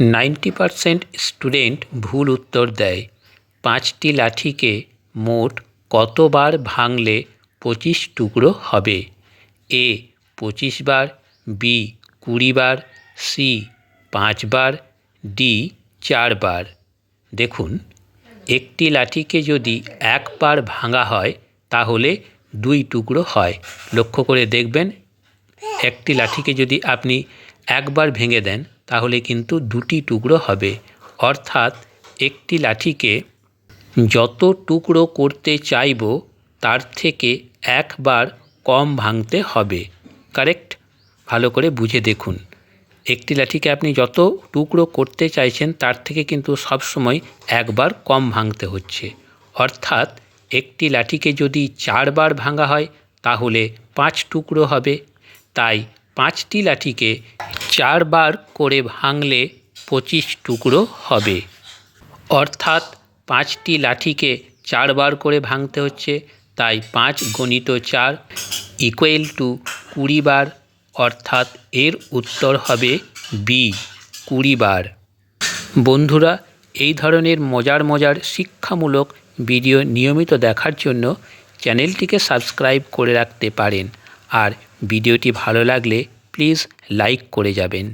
Ninety percent student ভুল উত্তর দেয়। পাঁচটি লাঠিকে মোট কতবার ভাঙলে পঁচিশ টুকরো হবে? এ, পঁচিশ বার, বি, কুড়ি বার, সি পাঁচবার ডি চারবার দেখুন, একটি লাঠিকে যদি একবার ভাঙা হয়, তাহলে দুই টুকরো হয়। লক্ষ্য করে দেখবেন, একটি লাঠিকে যদি আপনি একবার ভেঙে দেন, তাহলে কিন্তু দুটি টুকরো হবে। অর্থাৎ একটি লাঠিকে যত টুকরো করতে চাইব, তার থেকে একবার কম ভাঙতে হবে। কারেক্ট? ভালো করে বুঝে দেখুন। একটি লাঠিকে আপনি যত টুকরো করতে চাইছেন, তার থেকে কিন্তু সবসময় একবার কম ভাঙতে হচ্ছে। অর্থাৎ একটি লাঠিকে যদি চারবার ভাঙা হয়, তাহলে পাঁচ টুকরো হবে। তাই পাঁচটি লাঠিকে চারবার করে ভাঙলে পঁচিশ টুকরো হবে। অর্থাৎ পাঁচটি লাঠিকে চারবার করে ভাঙতে হচ্ছে, তাই পাঁচ গণিত চার ইকুয়াল টু কুড়ি বার, অর্থাৎ এর উত্তর হবে বি কুড়ি বার। বন্ধুরা, এই ধরনের মজার মজার শিক্ষামূলক ভিডিও নিয়মিত দেখার জন্য চ্যানেলটিকে সাবস্ক্রাইব করে রাখতে পারেন। আর ভিডিওটি ভালো লাগলে প্লিজ লাইক করে যাবেন।